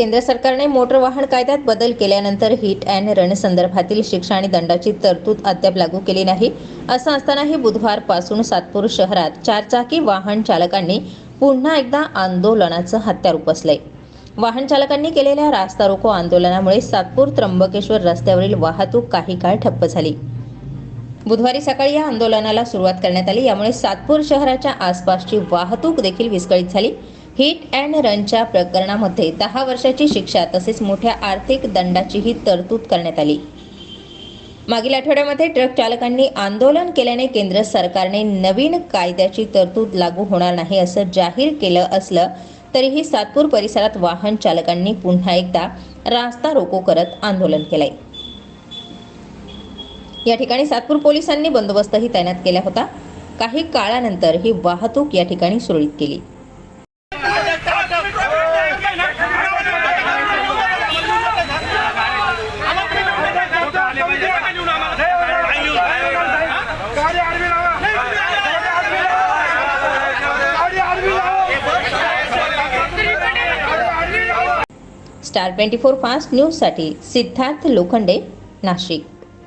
केंद्र सरकारने मोटर वाहन कायद्यात बदल केल्यानंतर हिट अँड रन संदर्भातील शिक्षा आणि दंडाची तरतूद अद्याप लागू केली नाही. असं असतानाही बुधवारपासून सातपूर शहरात चारचाकी वाहन चालकांनी पुन्हा एकदा आंदोलनाचं हत्यार उपसलंय. वाहन चालकांनी केलेल्या रास्ता रोको आंदोलनामुळे सातपूर त्र्यंबकेश्वर रस्त्यावरील वाहतूक काही काळ ठप्प झाली. बुधवारी सकाळी या आंदोलनाला सुरुवात करण्यात आली यामुळे सातपूर शहराच्या आसपासची वाहतूक देखील विस्कळीत झाली. हिट अँड रनच्या प्रकरणामध्ये दहा वर्षाची शिक्षा तसेच मोठ्या आर्थिक दंडाचीही तरतूद करण्यात आली. मागील आठवड्यामध्ये ट्रक चालकांनी आंदोलन केल्याने केंद्र सरकारने नवीन कायद्याची तरतूद लागू होणार नाही असं जाहीर केलं असलं तरीही सातपूर परिसरात वाहन चालकांनी पुन्हा एकदा रास्ता रोको करत आंदोलन केलंय. या ठिकाणी सातपूर पोलिसांनी बंदोबस्तही तैनात केला होता. काही काळानंतर ही वाहतूक या ठिकाणी सुरळीत केली. स्टार ट्वेंटी फोर फास्ट न्यूजसाठी सिद्धार्थ लोखंडे नाशिक.